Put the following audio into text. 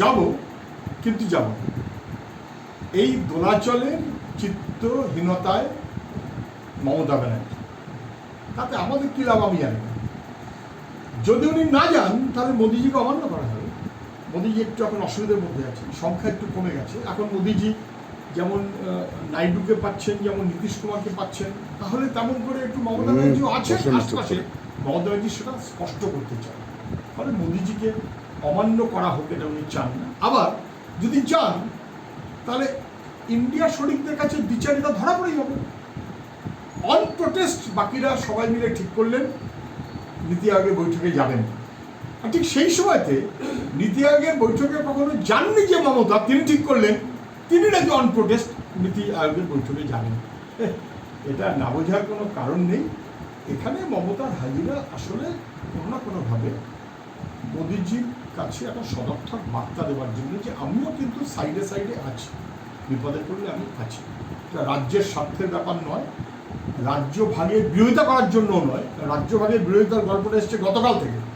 যাব কিন্তু যাব এই দোলাচলের চিত্তহীনতায় মমতা ব্যানার্জি। তাতে আমাদের কী লাভ আমি জানি না। যদি উনি না যান তাহলে মোদিজিকে অমান্য করা হবে। মোদিজি একটু এখন অসুবিধার মধ্যে আছে সংখ্যা একটু কমে গেছে। এখন মোদিজি যেমন নাইডুকে পাচ্ছেন যেমন নীতিশ কুমারকে পাচ্ছেন তাহলে তেমন করে একটু মমতা ব্যানার্জিও আছে আশপাশে। মমতা ব্যানার্জি সেটা স্পষ্ট করতে চায়। ফলে মোদিজিকে অমান্য করা হোক এটা উনি চান না। আবার যদি চান তাহলে ইন্ডিয়া শরিকদের কাছে বিচারিতা ধরা পড়ে যাবে। অন প্রোটেস্ট বাকিরা সবাই মিলে ঠিক করলেন নীতি আয়োগের বৈঠকে যাবেন। আর ঠিক সেই সময়তে নীতি আয়োগের বৈঠকে কখনো যাননি যে মমতা তিনি ঠিক করলেন। তিনি নাকি অন প্রোটেস্ট নীতি আয়োগের বৈঠকে যাবেন। এহ, এটা না বোঝার কোনো কারণ নেই। এখানে মমতার হাজিরা আসলে কোনো না কোনোভাবে মোদিজির কাছে একটা সদর্থক বার্তা দেওয়ার জন্য যে আমিও কিন্তু সাইডে সাইডে আছি। বিপদে পড়লে আমি আছি। এটা রাজ্যের স্বার্থের ব্যাপার নয়, রাজ্য ভাগের বিরোধিতা করার জন্য নয়, রাজ্য ভাগের বিরোধিতার গল্পটা এসছে গতকাল থেকে।